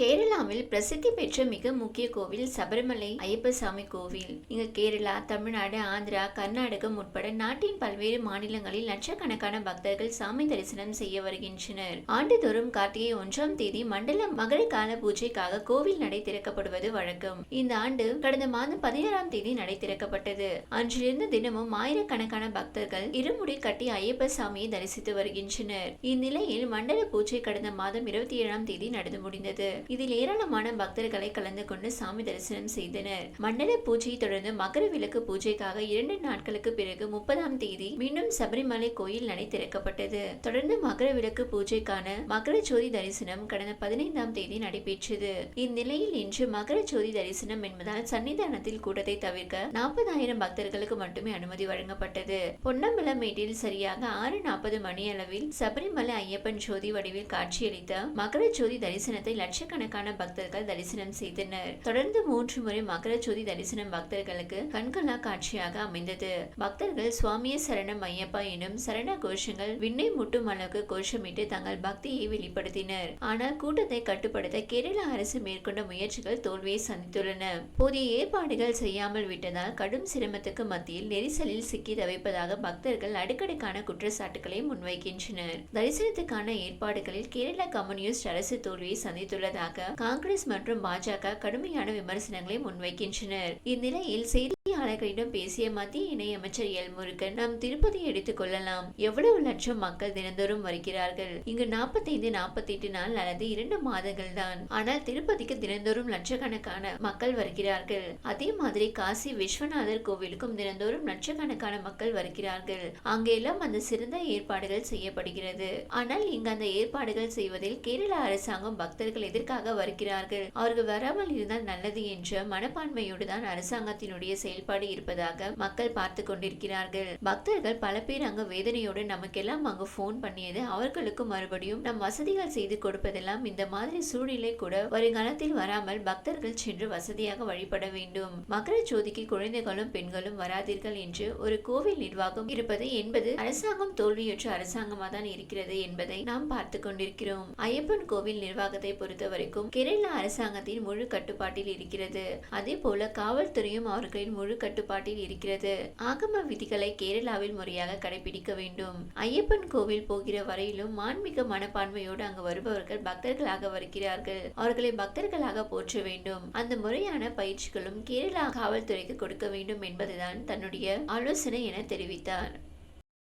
கேரளாவில் பிரசித்தி பெற்ற மிக முக்கிய கோவில் சபரிமலை ஐயப்பசாமி கோவில். இங்க கேரளா தமிழ்நாடு ஆந்திரா கர்நாடகம் உட்பட நாட்டின் பல்வேறு மாநிலங்களில் லட்சக்கணக்கான பக்தர்கள் சாமி தரிசனம் செய்ய வருகின்றனர். ஆண்டுதோறும் கார்த்திகை ஒன்றாம் தேதி மண்டல மகர கால பூஜைக்காக கோவில் நடை திறக்கப்படுவது வழக்கம். இந்த ஆண்டு கடந்த மாதம் பதினாறாம் தேதி நடை திறக்கப்பட்டது. அன்றிலிருந்து தினமும் ஆயிரக்கணக்கான பக்தர்கள் இருமுடி கட்டி ஐயப்ப சாமியை தரிசித்து வருகின்றனர். இந்நிலையில் மண்டல பூஜை கடந்த மாதம் இருபத்தி ஏழாம் தேதி நடந்து முடிந்தது. இதில் ஏராளமான பக்தர்களை கலந்து கொண்டு சாமி தரிசனம் செய்தனர். மண்டல பூஜையை தொடர்ந்து மகர விளக்கு பூஜைக்காக இரண்டு நாட்களுக்கு பிறகு முப்பதாம் தேதி மீண்டும் சபரிமலை கோயில் நடை திறக்கப்பட்டது. தொடர்ந்து மகர விளக்கு பூஜைக்கான மகர ஜோதி தரிசனம் கடந்த பதினைந்தாம் தேதி நடைபெற்றது. இந்நிலையில் இன்று மகர ஜோதி தரிசனம் என்பதால் சன்னிதானத்தில் கூட்டத்தை தவிர்க்க நாற்பதாயிரம் பக்தர்களுக்கு மட்டுமே அனுமதி வழங்கப்பட்டது. பொன்னம்பலமேட்டில் சரியாக ஆறு நாற்பது மணி அளவில் சபரிமலை ஐயப்பன் ஜோதி வடிவில் காட்சியளித்த மகர ஜோதி தரிசனத்தை லட்சக்கணக்கான பக்தர்கள் தரிசனம் செய்தனர். தொடர்ந்து மூன்று முறை மகர ஜோதி தரிசனம் பக்தர்களுக்கு கண்கொள்ளா காட்சியாக அமைந்தது. பக்தர்கள் சுவாமிய சரணம் ஐயப்பா எனும் சரண கோஷங்கள் விண்ணை முட்டும் அளவுக்கு கோஷமிட்டு தங்கள் பக்தியை வெளிப்படுத்தினர். ஆனால் கூட்டத்தை கட்டுப்படுத்த கேரள அரசு மேற்கொண்ட முயற்சிகள் தோல்வியை சந்தித்துள்ளன. போதிய ஏற்பாடுகள் செய்யாமல் விட்டதால் கடும் சிரமத்துக்கு மத்தியில் நெரிசலில் சிக்கி தவிப்பதாக பக்தர்கள் அடுக்கடுக்கான குற்றச்சாட்டுகளை முன்வைக்கின்றனர். தரிசனத்துக்கான ஏற்பாடுகளில் கேரள கம்யூனிஸ்ட் அரசு தோல்வியை சந்தித்துள்ளதாக காங்கிரஸ் மற்றும் பாஜக கடுமையான விமர்சனங்களை முன்வைக்கின்றனர். இந்நிலையில் செய்தி செய்தியாளர்களிடம் பேசிய மத்திய இணையமைச்சர் எல் முருகன் நாம் திருப்பதி எடுத்துக் கொள்ளலாம். எவ்வளவு லட்சம் மக்கள் தினந்தோறும் வருகிறார்கள்? இங்கு நாற்பத்தைந்து நாற்பத்தி எட்டு நாள் அல்லது இரண்டு மாதங்கள் தான் ஆனால் திருப்பதிக்கு தினந்தோறும் லட்சக்கணக்கான மக்கள் வருகிறார்கள். அதே மாதிரி காசி விஸ்வநாதர் கோவிலுக்கும் தினந்தோறும் லட்சக்கணக்கான மக்கள் வருகிறார்கள். அங்கெல்லாம் அந்த சிறந்த ஏற்பாடுகள் செய்யப்படுகிறது. ஆனால் இங்கு அந்த ஏற்பாடுகள் செய்வதில் கேரள அரசாங்கம் பக்தர்கள் எதற்காக வருகிறார்கள்? அவர்கள் வராமல் இருந்தால் நல்லது என்ற மனப்பான்மையோடு தான் அரசாங்கத்தினுடைய செயல்பாடு இருப்பதாக மக்கள் பார்த்து கொண்டிருக்கிறார்கள். பக்தர்கள் பல பேர் அங்கு வேதனையோடு நமக்கெல்லாம் அங்கு போன் பண்ணியது அவர்களுக்கு மறுபடியும் நம் வசதிகள் செய்து கொடுப்பதெல்லாம் இந்த மாதிரி சூழ்நிலை கூட வருங்காலத்தில் வராமல் பக்தர்கள் சென்று வசதியாக வழிபட வேண்டும். மகர ஜோதிக்கு குழந்தைகளும் பெண்களும் வராதீர்கள் என்று ஒரு கோவில் நிர்வாகம் இருப்பது என்பது அரசாங்கம் தோல்வியுற்ற அரசாங்கமாக தான் இருக்கிறது என்பதை நாம் பார்த்து கொண்டிருக்கிறோம். ஐயப்பன் கோவில் நிர்வாகத்தை பொறுத்த வரைக்கும் கேரள அரசாங்கத்தின் முழு கட்டுப்பாட்டில் இருக்கிறது. அதே போல காவல்துறையும் அவர்களின் முழு கட்டுப்பாட்டில் இருக்கிறது. ஆகம விதிகளை கேரளாவில் முறையாக கடைபிடிக்க வேண்டும். ஐயப்பன் கோவில் போகிற வரையிலும் மான்மிக மனப்பான்மையோடு அங்கு வருபவர்கள் பக்தர்களாக வருகிறார்கள். அவர்களை பக்தர்களாக போற்ற வேண்டும். அந்த முறையான பயிற்சிகளும் கேரளா காவல்துறைக்கு கொடுக்க வேண்டும் என்பதுதான் தன்னுடைய ஆலோசனை என தெரிவித்தார்.